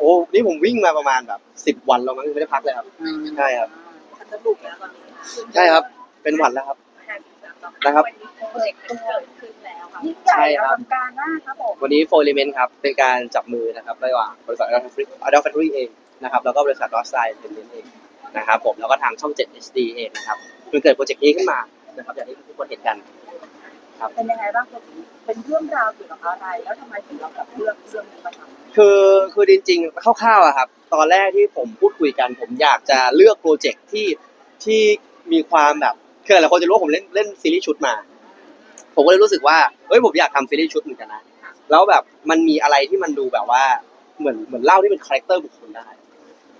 โอ้นี่ผมวิ่งมาประมาณแบบสิบ10วันแล้วมั้งไม่ได้พักเลยครับ ใช่ครับจะบุกแล้วตอนนี้ใช่ครับ เป็นหวัดแล้วครับ นะครับ วันนี้โปรเจกต์เกิดขึ้นแล้วค่ะยิ่งใหญ่ใช่อครับลังการมากครับผมวันนี้โฟลิเมนต์ครับ เป็นการจับมือนะครับระหว่างบริษัท Adult Factory เองนะครับ แล้วก็บริษัท Lost Side Entertainment เองนะครับผม แล้วก็ทางช่อง 7 HD เองนะครับมันเกิดโปรเจกต์นี้ขึ้นมานะครับ อย่างที่ทุกคนเห็นกัน เป็นยังไงบ้างครับเป็นเรื่องราวเกี่ยวกับอะไร แล้วทำไมถึงเรากับเรื่องเรื่องนี้มาทำคือคือจริงๆคร่าวๆอะครับ ตอนแรกที่ผมพูดคุยกัน ผมอยากจะเลือกโปรเจกต์ที่ที่มีความแบบคือหลายคนจะรู้ว่าผมเล่นเล่นซีรีส์ชุดมา ผมก็เลยรู้สึกว่าเฮ้ยผมอยากทำซีรีส์ชุดเหมือนกันนะแล้วแบบมันมีอะไรที่มันดูแบบว่าเหมือนเหมือนเล่าที่เป็นคาแรคเตอร์บุคคลได้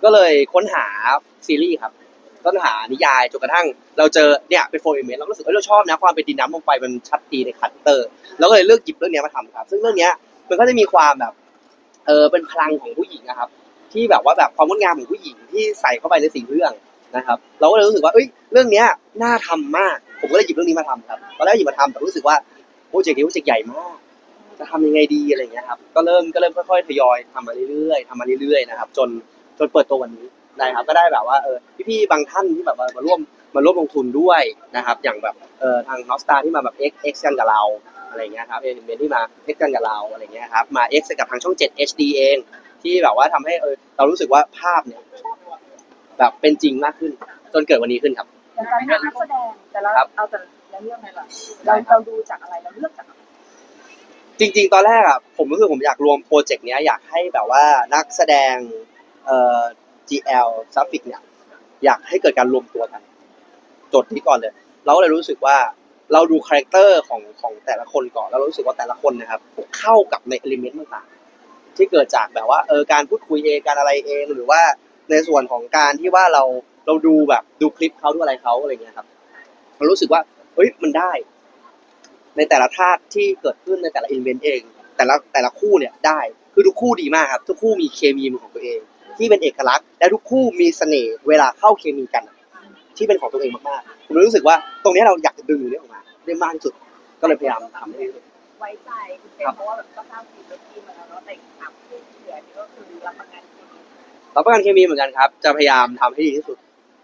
ก็เลยค้นหาซีรีส์ครับ ค้นหานิยายจนกระทั่ง เราเจอเนี่ยเป็นโฟร์เอเมนเรารู้สึกว่าเราชอบนะความเป็นดินน้ำลมไฟมันชัดดีในคาแรคเตอร์เราก็เลยเลือกหยิบเรื่องเนี้ยมาทำครับ ซึ่งเรื่องเนี้ยมันก็จะมีความแบบเออเป็นพลังของผู้หญิงนะครับ ที่แบบว่าแบบความงดงามของผู้หญิงที่ใส่เข้าไปในสิ่งเรื่องนะครับ เราก็เลยรู้สึกว่าเอ้ยเรื่องเนี้ยน่าทำมาก ผมก็เลยหยิบเรื่องนี้มาทำครับตอนแรกหยิบมาทำแต่รู้สึกว่าโปรเจกต์นี้โปรเจกต์ใหญ่มากจะทำยังไงดีอะไรเงี้ยครับก็เริ่มก็เริ่มค่อยๆทยอยทำมาเรื่อยๆทำมาเรื่อยๆนะครับ จนจนเปิดตัววันนี้ ได้ครับก็ได้แบบว่าเออพี่ๆบางท่านที่แบบว่ามาร่วมมาร่วมลงทุนด้วยนะครับ อย่างแบบเออทางนอสตาที่มาแบบ X X กันกับเราอะไรเงี้ยครับเอเมนที่มา X กันกับเราอะไรเงี้ยครับมา X กับทางช่อง 7 HD เอง ที่แบบว่าทำให้เออเรารู้สึกว่าภาพเนี่ยแบบเป็นจริงมากขึ้นจนเกิดวันนี้ขึ้นครับอย่างการเลือกนักแสดงแต่ละครับเอาแต่ละเรื่องไงล่ะเราเราดูจากอะไรเราเลือกจากอะไรจริงๆ ตอนแรกอะผมรู้สึกผมอยากรวมโปรเจกต์เนี้ยอยากให้แบบว่านักแสดงเอ่อ GL ซ a ฟิกเนี่ยอยากให้เกิดการรวมตัวกันโจทย์นี้ก่อนเลย เราก็เลยรู้สึกว่าเราดูคาแรคเตอร์ของของแต่ละคนก่อนแล้วรู้สึกว่าแต่ละคนนะครับเข้ากับในเอลิเมนต์ต่างๆ ที่เกิดจากแบบว่าเออการพูดคุยเองการอะไรเอง หรือว่าในส่วนของการที่ว่าเราเราดูแบบดูคลิปเขาดูอะไรเขาอะไรเงี้ยครับเรารู้สึกว่าเฮ้ยมันได้ ในแต่ละธาตุที่เกิดขึ้นในแต่ละอินเวนต์เอง แต่ละแต่ละคู่เนี่ยได้คือทุกคู่ดีมากครับ ทุกคู่มีเคมีของตัวเอง ที่เป็นเอกลักษณ์ และทุกคู่มีเสน่ห์เวลาเข้าเคมีกัน ที่เป็นของตัวเองมากๆผมเลยรู้สึกว่าตรงเนี้ยเราอยากจะดึงอยู่นี้ออกมาได้มากที่สุด ก็เลยพยายามทำให้ได้ที่สุดไว้ใจคุณเต้เพราะว่าแบบก็สร้างทีมเป็นทีมมาแล้วเนาะแต่อีกสามคนที่เหลือนี่ก็คือรับประกันทีมรับประกันเคมีเหมือนกันครับ จะพยายามทำให้ดีที่สุด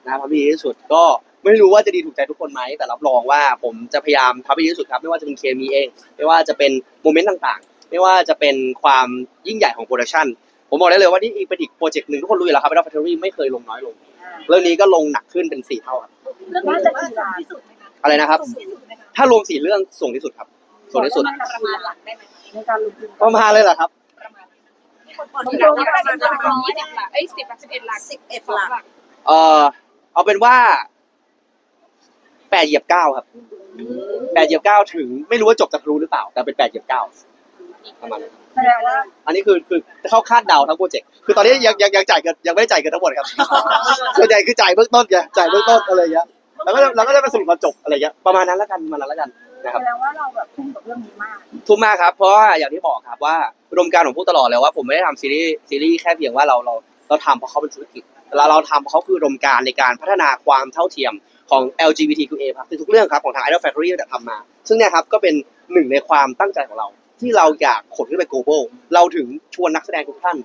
นะครับทำให้ดีที่สุดก็ไม่รู้ว่าจะดีถูกใจทุกคนไหมแต่รับรองว่าผมจะพยายามทำให้ดีที่สุดครับ ไม่ว่าจะเป็นเคมีเอง ไม่ว่าจะเป็นโมเมนต์ต่างๆ ไม่ว่าจะเป็นความยิ่งใหญ่ของโปรดักชัน ผมบอกได้เลยว่านี่อีกเป็นอีกโปรเจกต์หนึ่งทุกคนรู้อยู่แล้วครับว่าฟัตเทอรี่ไม่เคยลงน้อยลง เรื่องนี้ก็ลงหนักขึ้นเป็นสี่เท่าครับเรื่องนี้ถือว่าสูงที่สุดไหมคะอะไรนะครับ สูงที่สุดไหมคะถ้ารวมสี่เรื่องสูงที่สุดครับ สูงที่สุด ประมาณหลักได้ไหมในการลงทุนประมาณเลยเหรอครับ ประมาณมีคนบอกที่หลักประมาณประมาณยี่สิบหลักเอ้ยสิบหลักสิบเอ็ดหลักสิบเอ็ดหลัก เออเอาเป็นว่าแปดเหยียบเก้าครับแปดเหยียบเก้าถึง ไม่รู้ว่าจบจะรู้หรือเปล่า แต่เป็นแปดเหยียบเก้า ประมาณนั้นแสดงว่าอันนี้คือคือเข้าคาดเดาทั้งโปรเจกต์คือตอนนี้ยังยังยังจ่ายเกินยังไม่ได้จ่ายเกินทั้งหมดครับ ส่วนใหญ่คือจ่ายเบื้องต้นไงจ่ายเบื้องต้นอะไรอย่างเงี้ยแล้วก็เราก็จะไปสรุปตอนจบอะไรอย่างเงี้ยประมาณนั้นแล้วกันประมาณนั้นแล้วกันนะครับแสดงว่าเราแบบทุ่มกับเรื่องนี้มากทุ่มมากครับ เพราะว่าอย่างที่บอกครับว่าอุดมการณ์ของพูดตลอดเลยว่าผมไม่ได้ทำซีรีส์ซีรีส์แค่เพียงว่าเราเราเราทำเพราะเขาเป็นธุรกิจเราเราทำเพราะเขาคืออุดมการณ์ในการพัฒนาความเท่าเทียมของ LGBTQA ครับในทุกเรื่องครับของทาง Idol Factory ที่ทำมา ซึ่งเนี่ยครับก็เป็นหนึ่งในความตั้งใจของเรา ที่เราอยากขนขึ้นไป global เราถึงชวนนักแสดงทุกท่าน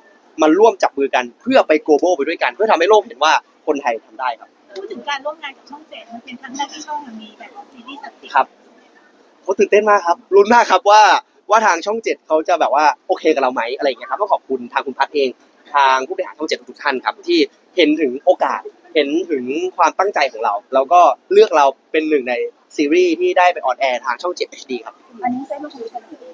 มาร่วมจับมือกันเพื่อไป global ไปด้วยกัน เพื่อทำให้โลกเห็นว่าคนไทยทำได้ครับ พูดถึงการร่วมงานกับช่องเจ็ดมันเป็นครั้งแรกที่ช่องมีแบบซีรีส์สักสิครับ เขาตื่นเต้นมากครับลุ้นมากครับว่าว่าทางช่องเจ็ดเขาจะแบบว่าโอเคกับเราไหมอะไรอย่างเงี้ยครับต้องขอบคุณทางคุณพัฒเอง ทางผู้บริหารช่องเจ็ดทุกท่านครับ ที่เห็นถึงโอกาสเห็นถึงความตั้งใจของเรา แล้วก็เลือกเราเป็นหนึ่งในซีรีส์ที่ได้ไปออนแอร์ทางช่อง 7 HD ครับ อันนี้เส้นลงทุนเสนอ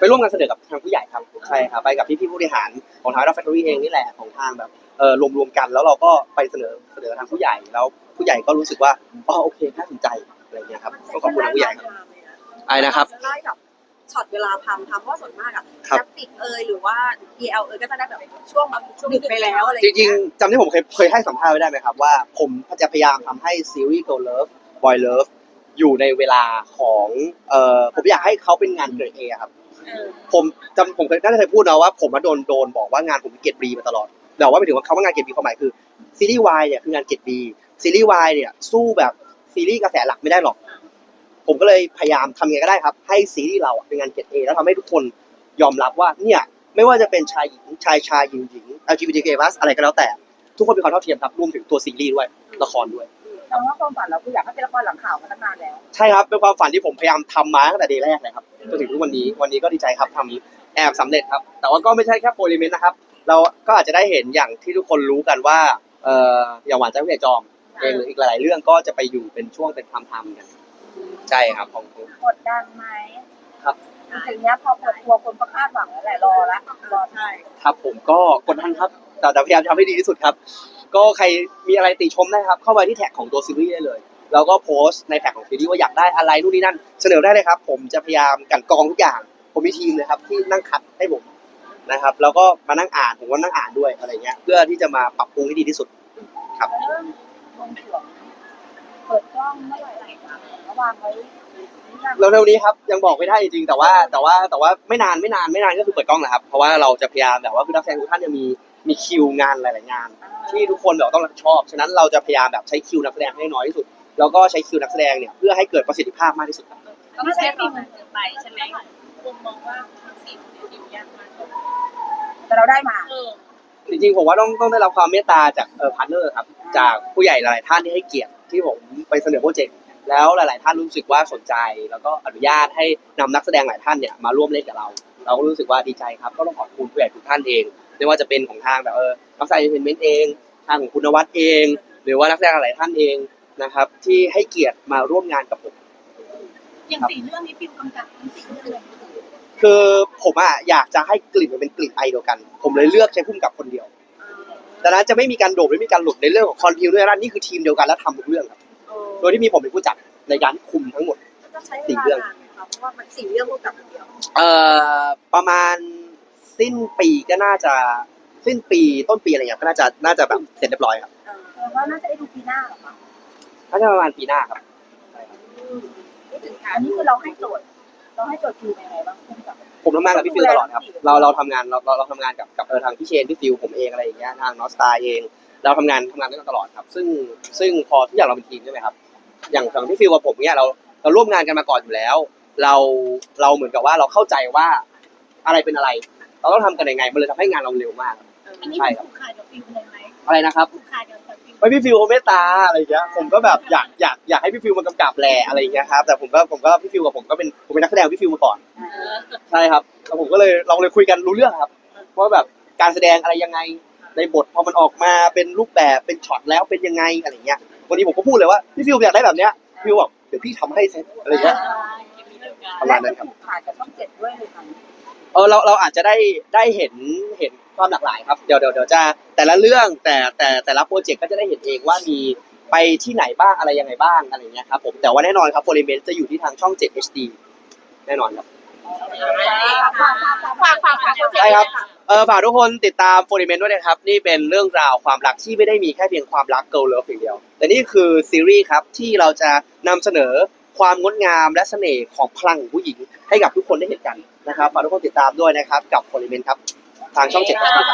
ไปร่วมงานเสนอกับทางผู้ใหญ่ครับใช่ครับไปกับพี่ๆผู้บริหารของทางดัฟแฟคทอรี่เองนี่แหละของทางแบบเออรวมๆกันแล้วเราก็ไปเสนอเสนอทางผู้ใหญ่แล้วผู้ใหญ่ก็รู้สึกว่าอ๋อโอเคน่าสนใจอะไรเงี้ยครับก็ขอบคุณทางผู้ใหญ่ครับอะไรนะครับจได้กับช็อตเวลาทำทำเพราะว่าส่วนมากอะครับกราฟิกเอยหรือว่า DL เอยก็จะได้แบบช่วงแบบดึกไปแล้วอะไรอจย่างริเงี้งยๆจำที่ผมเคยเคยให้สัมภาษณ์ไว้ได้ไหมครับ ว่าผมจะพยายามทำให้ซีรีส์ Girl Love Boy Love อยู่ในเวลาของเอ่อผมอยากให้เขาเป็นงานเกรดเอครับ ผมจำผมเคยน่าจะเคยพูดนะว่าผมมาโดนโดนบอกว่างานผมเกรดบีมาตลอดแต่ว่าไม่ถึงว่าเขาว่างานเกรดบีความหมายคือซีรีส์วายเนี่ยคืองานเกรดบีซีรีส์วายเนี่ยสู้แบบซีรีส์กระแสหลักไม่ได้หรอก ผมก็เลยพยายามทำยังไงก็ได้ครับ ให้ซีรีส์เราอะเป็นงานเกรดเอแล้วทำให้ทุกคนยอมรับว่าเนี่ยไม่ว่าจะเป็นชายหญิงชายชายหญิงหญิง LGBTQ+ อะไรก็แล้วแต่ ทุกคนมีความเท่าเทียมครับรวมถึงตัวซีรีส์ด้วยละครด้วย แต่ว่าความฝันเราคืออยากให้เป็นละครหลังข่าวมาตั้งนานแล้ว ใช่ครับเป็นความฝันที่ผมพยายามทำมาตั้งแต่เดย์แรกเลยครับจนถึงทุกวันนี้วันนี้ก็ดีใจครับทำแอบสำเร็จครับ แต่ว่าก็ไม่ใช่แค่โปรลิเมนต์นะครับ เราก็อาจจะได้เห็นอย่างที่ทุกคนรู้กันว่าเอ่ออย่างหวานใจผู้ใหญ่จอมเองหรืออีกหลายๆเรื่องก็จะไปอยู่เป็นช่วงเป็นไทม์ไทม์กันใช่ครับของผมกดดันไหมครับจริงๆเนี้ยพอเปิดตัวคนก็คาดหวังแล้วแหละรอละรอใช่ ครับผมก็กดดันครับแต่แต่พยายามทำให้ดีที่สุดครับ ก็ใครมีอะไรติชมได้ครับ เข้าไปที่แท็กของตัวซีรีส์ได้เลย แล้วก็โพสต์ในแท็กของซีรีส์ว่าอยากได้อะไรนู่นนี่นั่น เสนอได้เลยครับ ผมจะพยายามกลันกรองทุกอย่าง ผมมีทีมเลยครับที่นั่งคัดให้ผมนะครับ แล้วก็มานั่งอ่านผมก็นั่งอ่านด้วยอะไรเงี้ย เพื่อที่จะมาปรับปรุงให้ดีที่สุดครับ เริ่มวงสรวงเปิดกล้องเมื่อไหร่คะระวางไว้หรือยังเร็วๆนี้ครับยังบอกไม่ได้จริงๆแต่ว่าแต่ว่าแต่ว่าไม่นานไม่นานไม่นานก็คือเปิดกล้องแหละครับเพราะว่าเราจะพยายามแบบว่าคือนักแสดงทุกท่านจะมี มีคิวงานหลาย ๆ งาน ที่ทุกคนแบบต้องรับผิดชอบ ฉะนั้นเราจะพยายามแบบใช้คิวนักแสดงให้น้อยที่สุด แล้วก็ใช้คิวนักแสดงเนี่ยเพื่อให้เกิดประสิทธิภาพมากที่สุดครับก็ไม่ใช่ฟิล์มเกินไปใช่ไหมผมมองว่าทั้งสี่คนเนี่ยอยู่ยากมากแต่เราได้มาเออจริง ๆ ผมว่าต้องต้องได้รับความเมตตาจากเออพาร์ทเนอร์ครับ จากผู้ใหญ่หลาย ๆ ท่านที่ให้เกียรติที่ผมไปเสนอโปรเจกต์แล้วหลาย ๆ ท่านรู้สึกว่าสนใจ แล้วก็อนุญาตให้นำนักแสดงหลายท่านเนี่ยมาร่วมเล่นกับเรา เราก็รู้สึกว่าดีใจครับ ก็ต้องขอบคุณผู้ใหญ่ทุกท่านเอง ไม่ว่าจะเป็นของทางแบบเออนักแสดงเอนเตอร์เทนเมนต์เอง ทางของคุณนวัดเอง หรือว่านักแสดงหลายท่านเองนะครับ ที่ให้เกียรติมาร่วมงานกับผม อย่างสี่เรื่องนี้ฟิล์มกำกับทั้งสี่เรื่องเลยคือผมอะอยากจะให้กลิ่นมันเป็นกลิ่นไอเดียวกัน ผมเลยเลือกใช้พุ่มกับคนเดียวดังนั้นจะไม่มีการโดดไม่มีการหลุดในเรื่องของคอนทิวด้วยนะนี่คือทีมเดียวกันแล้วทำทุกเรื่องครับ โดยที่มีผมเป็นผู้จัดในการคุมทั้งหมดจะใช้เวลานานไหมคะเพราะว่ามันสี่เรื่องร่วมกับคนเดียว เอ่อประมาณ สิ้นปีก็น่าจะสิ้นปีต้นปีอะไรอย่างเงี้ยก็น่าจะน่าจะแบบเสร็จเรียบร้อยครับเออว่าน่าจะได้ดูปีหน้าเหรอคะน่าจะประมาณปีหน้าครับพูดถึงกาอัรนนี้คือเราให้โจทย์เราให้โจทย์คือยังไงบ้างคุณกับ ผมทำงานกับพี่ฟิลตลอดครับ เราเราทำงานเราเราเราทำงานกับกับเออทางพี่เชนพี่ฟิลผมเองอะไรอย่างเงี้ยทางนอสตาเอง เราทำงานทำงานด้วยกันตลอดครับ ซึ่งซึ่งพอทุกอย่างเราเป็นทีมใช่ไหมครับ อย่างทางพี่ฟิลกับผมเนี่ยเราเราร่วมงานกันมาก่อนอยู่แล้ว เราเราเหมือนกับว่าเราเข้าใจว่าอะไรเป็นอะไร เราต้องทำกันยังไงมันเลยทำให้งานเราเร็วมาก อันนี้ใช่เป็นครับคู่ขายกับฟิล์มเลยไหมอะไรนะครับคู่ขายกับฟิล์มไม่พี่ฟิลเขาเมตตาอะไรอย่างเงี้ยผมก็แบบอยากอยากอยากให้พี่ฟิลมากำกับแหละอะไรอย่างเงี้ยครับแต่ผมก็ผมก็พี่ฟิลกับผมก็เป็นผมเป็นนักแสดงพี่ฟิลมาก่อนเออใช่ครับแล้วผมก็เลยเราเลยคุยกันรู้เรื่องครับว่าแบบการแสดงอะไรยังไงในบทพอมันออกมาเป็นรูปแบบเป็นช็อตแล้วเป็นยังไงอะไรเงี้ยวันนี้ผมก็พูดเลยว่าพี่ฟิลอยากได้แบบเนี้ยพี่ฟิลบอกเดี๋ยวพี่ทำให้เสร็จอะไรเงี้ยประมาณนั้นครับและถูกขาดกับช่องเจ็ดด้วยเลยค่ะ เออเราเราอาจจะได้ได้เห็นเห็นความหลากหลายครับเดี๋ยวเดี๋ยวเดี๋ยวจะแต่ละเรื่องแต่แต่แต่ละโปรเจกต์ก็จะได้เห็นเองว่ามีไปที่ไหนบ้างอะไรยังไงบ้างอะไรเงี้ยครับผมแต่ว่าแน่นอนครับโฟลิเมนจะอยู่ที่ทางช่อง 7 HD แน่นอนครับฝากฝากฝากฝากฝากฝากได้ครับเออฝากทุกคนติดตามโฟลิเมนด้วยนะครับ นี่เป็นเรื่องราวความรักที่ไม่ได้มีแค่เพียงความรักเกิ l เลิฟอย่างเดียว แต่นี่คือซีรีส์ครับที่เราจะนำเสนอ ความงดงามและเสน่ห์ของพลังของผู้หญิง ให้กับทุกคนได้เห็นกันนะครับฝากทุกคนติดตามด้วยนะครับ กับโพลิเมนครับ ทางช่องเจ็ดนะครับ